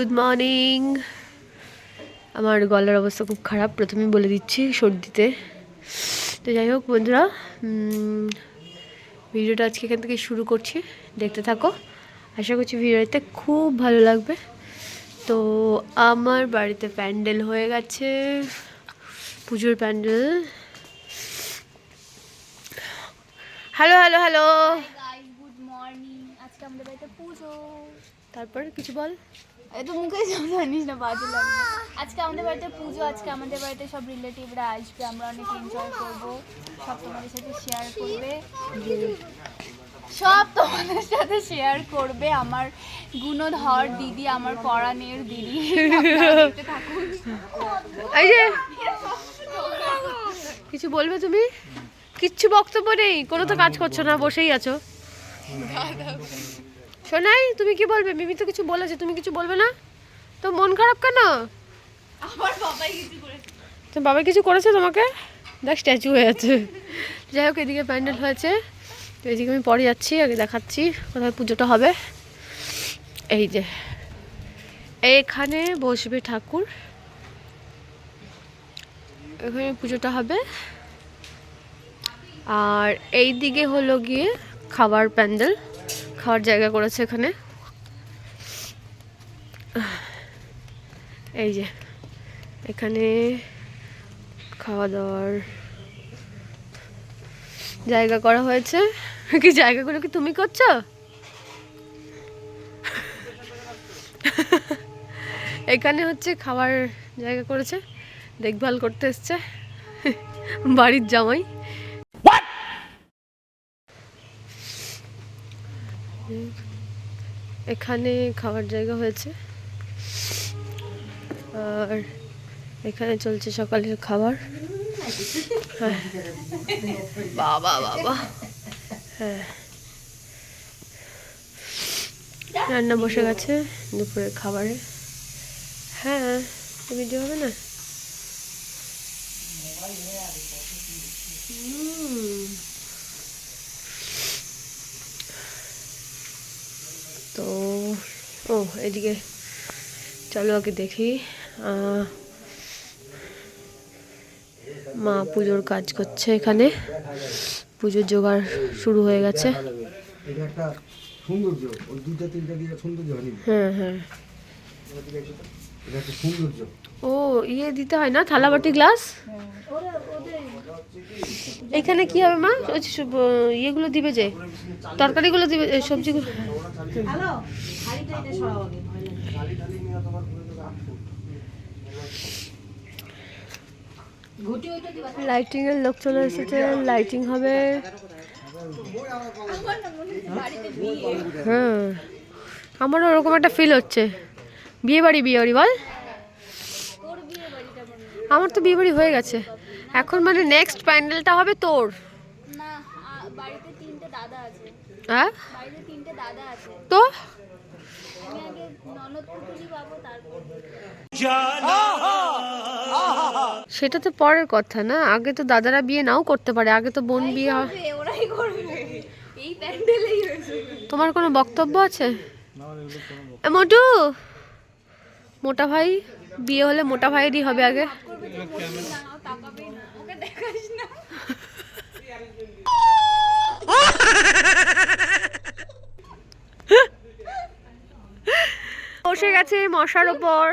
Good morning আমার গলার অবস্থা খুব খারাপ প্রথমেই বলে দিচ্ছি সর্দিতে। তো যাই হোক বন্ধুরা ভিডিওটা আজকে এখান থেকে শুরু করছি। দেখতে থাকো। আশা করছি ভিডিওতে খুব ভালো লাগবে। তো আমার বাড়িতে প্যান্ডেল হয়ে গেছে পুজোর pandal. Hello hello hello guys good morning আজকে আমাদের বাড়িতে পুজো। তারপর কিছু বল। এই তো মুখে জানিস না বাজে লাগবে আজকে আমাদের বাড়িতে পুজো আজকে আমাদের বাড়িতে সব রিলেটিভরা আসবে আমরা অনেক এনজয় করব। সব তোমাদের সাথে শেয়ার করবে। সব তোমাদের সাথে শেয়ার করবে আমার গুণধর দিদি আমার পরাণের দিদি। আপনারা এই যে কিছু বলবে তুমি? কিচ্ছু বক্তব্য নেই কোনো তো কাজ করছ না বসেই আছো। শোনাই তুমি কি বলবে? মিমি তো কিছু বলেছে তুমি কিছু বলবে না? তো মন খারাপ কেন? আমার বাবাই কিছু করেছে। তোমার বাবা কিছু করেছে তোমাকে? দেখ স্ট্যাচু হয়ে আছে যাই হোক এদিকে প্যান্ডেল হয়েছে। তো এদিকে আমি পরে যাচ্ছি আগে দেখাচ্ছি কোথায় পুজোটা হবে। এই যে এখানে বসবে ঠাকুর। এখানে পুজোটা হবে। আর এই দিকে হলো গিয়ে খাবার প্যান্ডেল। খাওয়ার জায়গা করেছে এখানে। এই যে, এখানে খাওয়া দাওয়ার জায়গা করা হয়েছে। কি জায়গাগুলো কি তুমি করছ? এখানে হচ্ছে খাবার জায়গা করেছে, দেখভাল করতে এসছে, বাড়ির জামাই। এখানে খাবার জায়গা হয়েছে। আর এখানে চলছে সকালের খাবার। হ্যাঁ। বাবা বাবা। হ্যাঁ। রান্না বসে গেছে দুপুরের খাবারে। হ্যাঁ ভিডিও হবে না? হুম। তো ও এদিকে চলো আগে দেখি। আহ, মা পুজোর কাজ করছে এখানে। পুজোর জোগাড় শুরু হয়ে গেছে। হ্যাঁ হ্যাঁ। সৌন্দর্য। ও ইয়ে দিতে হয় না? থালা বাটি গ্লাস? এখানে কি হবে মা? ওই সব, ইয়েগুলো দিবে যে তরকারিগুলো দিবে সবজিগুলো। লাইটিং এর লোক চলে এসেছে লাইটিং হবে। হ্যাঁ আমারও ওরকম একটা ফিল হচ্ছে। বিয়ে বাড়ি বিয়ে বাড়ি বল তোর বিয়ে বাড়িটা মনে হয়। আমার তো বিয়ে বাড়ি হয়ে গেছে। এখন মানে নেক্সট প্যান্ডেলটা হবে তোর। না বাড়িতে তিনটে দাদা আছে। হ্যাঁ? বাড়িতে তিনটে দাদা আছে। তো? আমি আগে ননদ পুটুলি পাবো তারপর সেটা তো পরের কথা না। আগে তো দাদারা বিয়ে নাও করতে পারে। আগে তো বোন বিয়ে হয়। ওরাই করবে। এই প্যান্ডেলেই হয়েছে। তোমার কোনো বক্তব্য আছে? এ, মোটু? মোটা ভাই? বিয়ে হলে মোটা ভাইয়েরই হবে আগে। বসে গেছে মশার ওপর।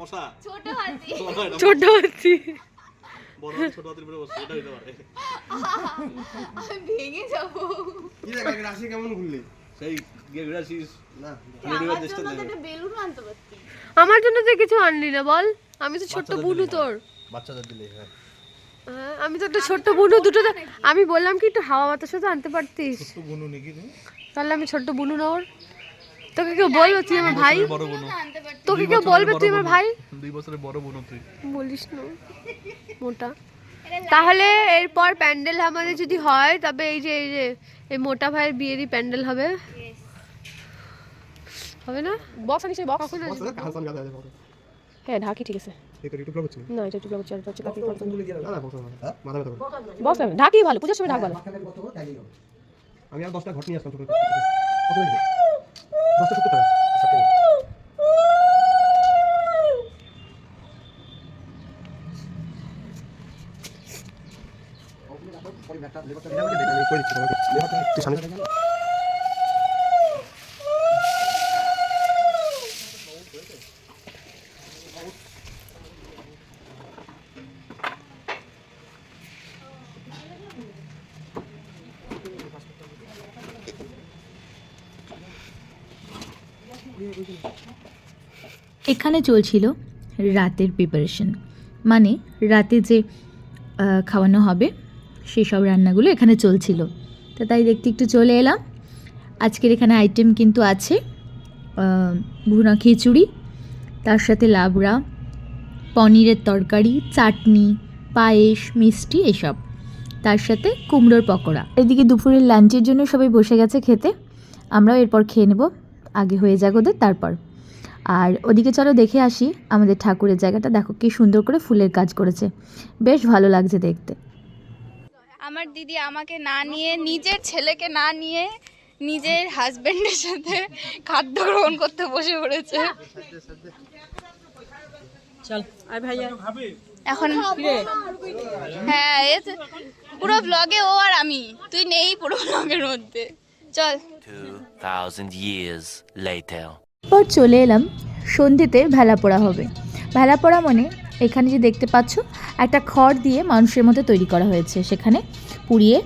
মশা। ছোট হাতি। ছোট হাতি। বড় হাতি, ছোট হাতির উপরে বসছে এটা হইতে পারে। আমি ভেঙে যাব। রাশি কেমন ঘুরলি? সেই না। আমার জন্য তো বেলুন আনতে পারতি। আমার জন্য তো কিছু আনলি না বল। আমি তো ছোট্ট বুনু তোর। বাচ্চাদের দিলে হ্যাঁ। হ্যাঁ, আমি তো একটা ছোট্ট বুনু দুটো তো আমি বললাম কি একটু হাওয়া বাতাসও তো আনতে পারতিস। বুনু নাকি তাহলে আমি ছোট্ট বুনু না ওর তোকে কেউ বলবে তুই আমার ভাই? বড় বুনু। তোকে কেউ বলবে তুই আমার ভাই? দুই বছরের বড় বুনু। তুই। বলিস না। মোটা। তাহলে এরপর প্যান্ডেল আমাদের যদি হয় তবে এই যে এই যে এই মোটা ভাইয়ের বিয়েরই প্যান্ডেল হবে। হবে না? বক্স আনিস বক্স কখন আসবে কালসান গাদা আছে হ্যাঁ ঢাকি ঠিক আছে। না এটা টুকলা করছি আর হচ্ছে কাকি করতাম মাথা ব্যথা বক্স ঢাকি ভালো পূজার সময় ঢাক ভালো। আমি আর 10টা ঘট নিয়ে আসলাম ছোট ছোট কত দিন 10টা 70 টাকা। আচ্ছা, তুই সামনে এখানে চলছিল রাতের প্রিপারেশন মানে রাতে যে খাওয়ানো হবে, সেসব রান্নাগুলো এখানে চলছিল। তো তাই দেখতে একটু চলে এলাম। আজকের এখানে আইটেম কিন্তু আছে ভুনা খিচুড়ি, তার সাথে লাবড়া, পনিরের তরকারি, চাটনি, পায়েস, মিষ্টি, এসব। তার সাথে কুমড়োর পকোড়া। এদিকে দুপুরের লাঞ্চের জন্য সবাই বসে গেছে খেতে। আমরাও এরপর খেয়ে নেব। আগে হয়ে যাক ওদের তারপর। আর ওদিকে চলো দেখে আসি আমাদের ঠাকুরের জায়গাটা। দেখো কি সুন্দর করে ফুলের কাজ করেছে। বেশ ভালো লাগছে দেখতে। আমার দিদি আমাকে না নিয়ে নিজের ছেলেকে না নিয়ে নিজের হাজবেন্ডের সাথে খাদ্য গ্রহণ করতে বসে পড়েছে। এখন হ্যাঁ পুরো ব্লগে ও আর আমি। তুই নেই পুরো ব্লগের মধ্যে। চল। 2,000 years later. পর চলে এলাম সন্ধ্যেতে ভেলা পোড়া হবে। ভেলা পোড়া মানে এখানে যে দেখতে পাচ্ছ একটা খড় দিয়ে মানুষের মতো তৈরি করা হয়েছে। সেখানে পুড়িয়ে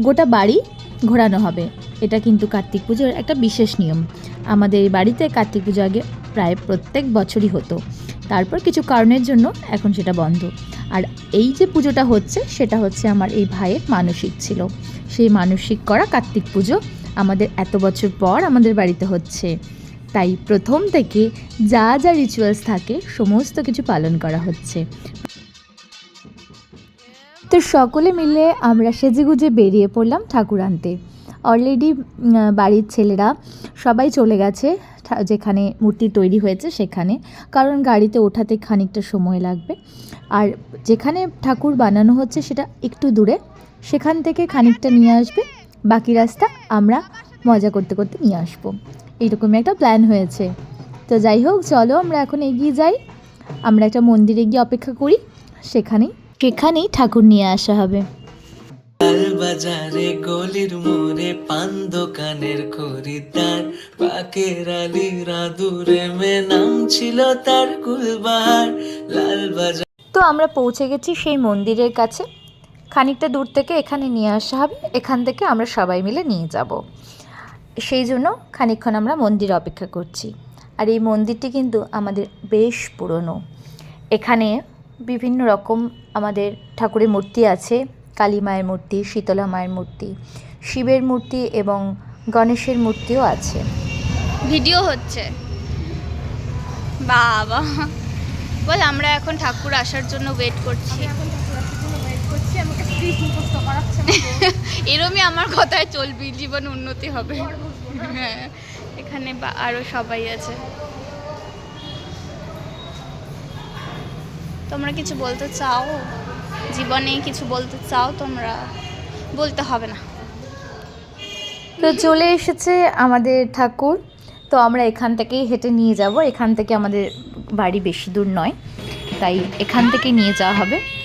গোটা বাড়ি ঘোরানো হবে। এটা কিন্তু কার্তিক পুজোর একটা বিশেষ নিয়ম। আমাদের বাড়িতে কার্তিক পুজো আগে প্রায় প্রত্যেক বছরই হতো। তারপর কিছু কারণের জন্য এখন সেটা বন্ধ। আর এই যে পুজোটা হচ্ছে সেটা হচ্ছে আমার এই ভাইয়ের মানসিক ছিল। সেই মানসিক করা কার্তিক পুজো আমাদের এত বছর পর আমাদের বাড়িতে হচ্ছে। তাই প্রথম থেকে যা যা রিচুয়ালস থাকে, সমস্ত কিছু পালন করা হচ্ছে। তো সকলে মিলে আমরা সেজেগুজে বেরিয়ে পড়লাম ঠাকুর আনতে। অলরেডি বাড়ির ছেলেরা সবাই চলে গেছে যেখানে মূর্তি তৈরি হয়েছে সেখানে। কারণ গাড়িতে ওঠাতে খানিকটা সময় লাগবে। আর যেখানে ঠাকুর বানানো হচ্ছে সেটা একটু দূরে, সেখান থেকে খানিকটা নিয়ে আসবে। বাকি রাস্তা আমরা মজা করতে করতে নিয়ে আসব। এইরকমই একটা প্ল্যান হয়েছে। তো যাই হোক চলো আমরা এখন এগিয়ে যাই। আমরা একটা মন্দিরে গিয়ে অপেক্ষা করি। সেখানেই সেখানেই ঠাকুর নিয়ে আসা হবে। বাজারে গলির মোড়ে পান দোকানের খরিদ্দার পাকের আলী রাদুরে মে নাম ছিল তার কুলবাহার। লাল বাজার তো আমরা পৌঁছে গেছি সেই মন্দিরের কাছে। খানিকটা দূর থেকে এখানে নিয়ে আসা হবে। এখান থেকে আমরা সবাই মিলে নিয়ে যাব। সেই জন্য খানিকক্ষণ আমরা মন্দির অপেক্ষা করছি। আর এই মন্দিরটি কিন্তু আমাদের বেশ পুরনো। এখানে বিভিন্ন রকম আমাদের ঠাকুরের মূর্তি আছে। কালী মায়ের মূর্তি, শীতলা মায়ের মূর্তি, শিবের মূর্তি এবং গণেশের মূর্তিও আছে। ভিডিও হচ্ছে। বাবা। বল, আমরা এখন ঠাকুর আসার জন্য ওয়েট করছি। এরমই আমার কথায় চলবি জীবন উন্নতি হবে। হ্যাঁ এখানে বা- আরও সবাই আছে। তোমরা কিছু বলতে চাও? জীবনে কিছু বলতে চাও তোমরা? বলতে হবে না। তো চলে এসেছে আমাদের ঠাকুর। তো আমরা এখান থেকেই হেঁটে নিয়ে যাব। এখান থেকে আমাদের বাড়ি বেশি দূর নয়। তাই এখান থেকে নিয়ে যাওয়া হবে।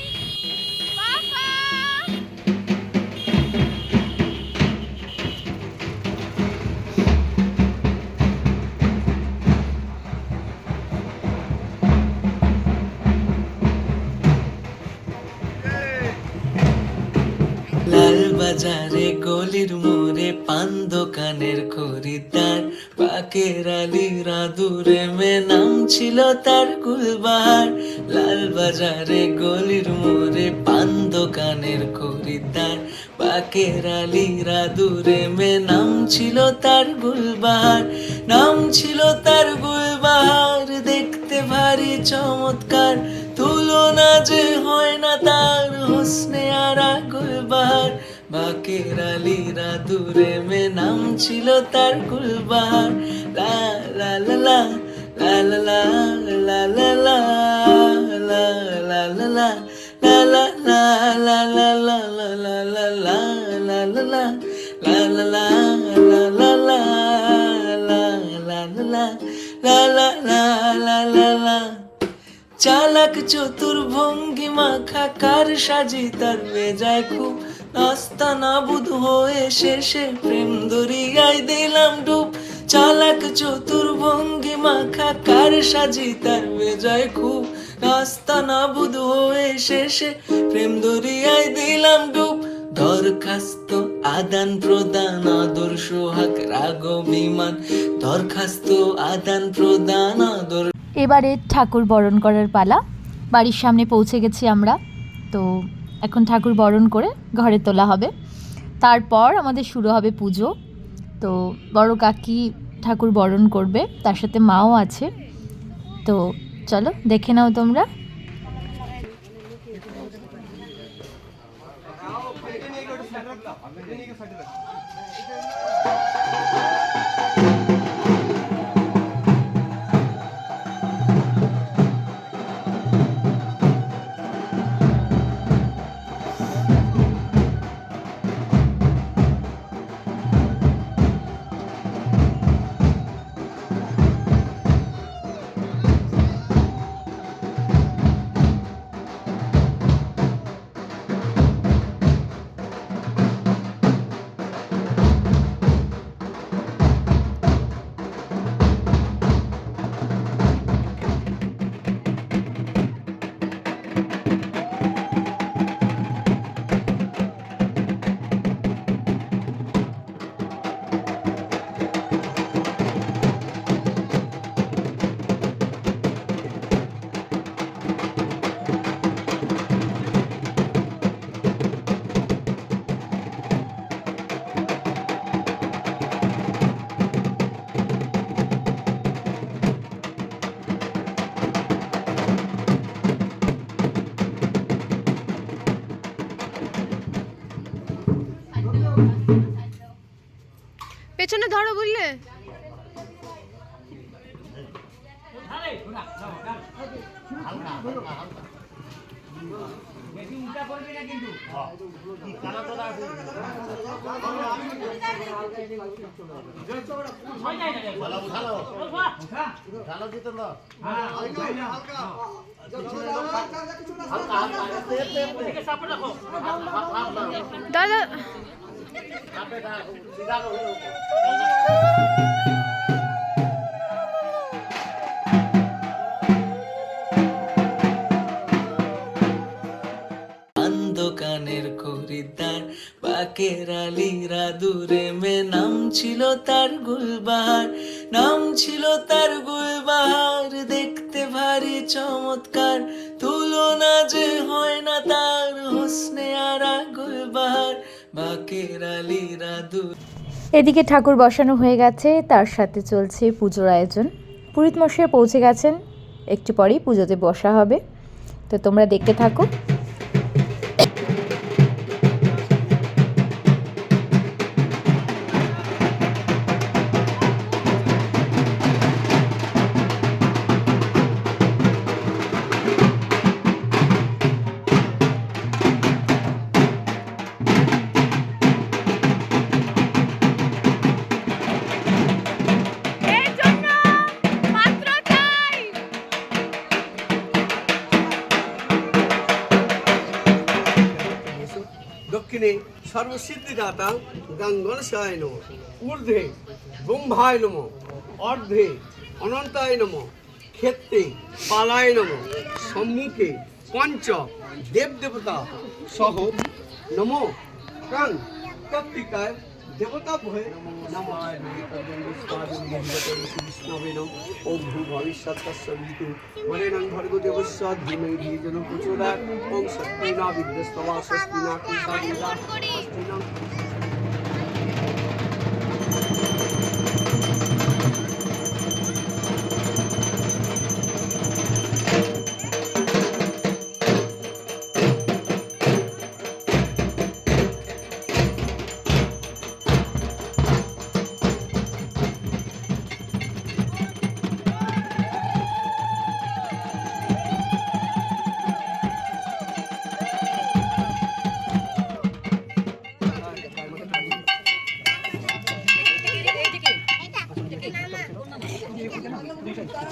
গলির মোড়ে পান দোকানের খরিদ্দার। পাকের আলী রাদুরে মে নাম ছিল তার কুলবাহার লাল বাজারে গলির মোরে পান দোকানের খরিদ্দার। পাকের আলী রাদুরে মে নাম ছিল তার গুলবাহার। নাম ছিল তার গুলবাহার, দেখতে ভারী চমৎকার। তুলনা যে হয় না তার, হোসনে আরা গুলবাহার। বাকের মে নাম ছিল তার গুলবাহার লা লা লা চালাক চতুর ভঙ্গিমা খাকার সাজি তার বেজায় খুব রাস্তা না বুধ হয়ে শেষে প্রেম দরিয়ায় দিলাম ডুব। চালাক চতুর ভঙ্গি মাখা কার সাজি তার বেজয় খুব। রাস্তা না বুধ হয়ে শেষে প্রেম দরিয়ায় দিলাম ডুব। দরখাস্ত আদান প্রদান আদর্শ হাক রাগ বিমান দরখাস্ত আদান প্রদান আদর্শ এবারে ঠাকুর বরণ করার পালা। বাড়ির সামনে পৌঁছে গেছি আমরা। তো এখন ঠাকুর বরণ করে ঘরে তোলা হবে। তারপর আমাদের শুরু হবে পুজো। তো বড় কাকি ঠাকুর বরণ করবে, তার সাথে মাও আছে। তো চলো দেখে নাও তোমরা। পেছনে ধরো বুঝলে দাদা দোকানের খরিদ্দার বাকের আলীরা দূরে মে, নাম ছিল তার গুলবাহার, নাম ছিল তার গুলবাহার, দেখতে ভারী চমৎকার, তুলনা যে হয় না তার, হোসনে আরা গুলবাহার। এদিকে ঠাকুর বসানো হয়ে গেছে, তার সাথে চলছে পুজোর আয়োজন। পুরীত মশাই পৌঁছে গেছেন, একটু পরেই পুজোতে বসা হবে। তো তোমরা দেখতে থাকো। দক্ষিণে সর্বসিদ্ধিদাতা গঙ্গলসায় নম। ঊর্ধ্বে ব্রহ্মায় নম। অর্ধে অনন্তায় নম। ক্ষেত্রে পালায় নম। সম্মুখে পঞ্চ দেবদেবতা সহ নম। প্রাণ কর্তিকায় দেবতা ভয়ে নমায় বিষ্ণবে নম ও ভূ ভবিষ্যৎ ঋতু বরেণং ভর্গো দেবস্য ধীমৈ ধীজন প্রচোদয়াৎ ওম শক্তি না না না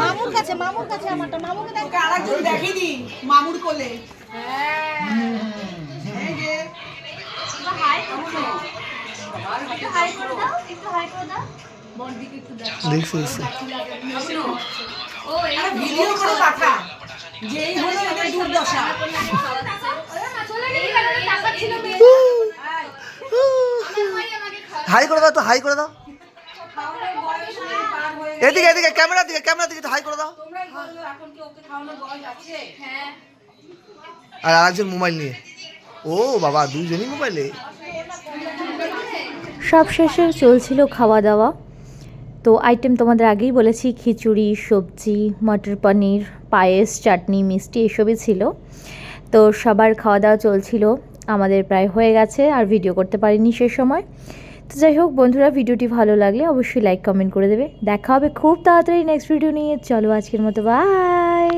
মামুর কাছে মামুর কাছে আমারটা মামুকে দেখ আরেকজন দেখিনি মামুর কোলে একটু হাই করে দাও একটু করে দাও ও ভিডিও করে পাঠা যেই হলো এটা দুর্দশা হাই করে দাও। তো হাই করে দাও। এদিকে এদিকে ক্যামেরা দিকে ক্যামেরা দিকে হাই করে দাও। এখন কি ওকে খাওয়ানোর বয়স আছে? হ্যাঁ। আর আরেকজন মোবাইল নিয়ে। ও বাবা দুইজনই মোবাইলে সব শেষে চলছিল খাওয়া দাওয়া। তো আইটেম তোমাদের আগেই বলেছি খিচুড়ি সবজি মটর পনির পায়েস চাটনি মিষ্টি এসবই ছিল। তো সবার খাওয়া দাওয়া চলছিল। আমাদের প্রায় হয়ে গেছে আর ভিডিও করতে পারিনি সে সময়। তো যাই হোক, বন্ধুরা, ভিডিওটি ভালো লাগলে অবশ্যই লাইক কমেন্ট করে দেবে। দেখা হবে খুব তাড়াতাড়ি নেক্সট ভিডিও নিয়ে। চলো, আজকের মতো বাই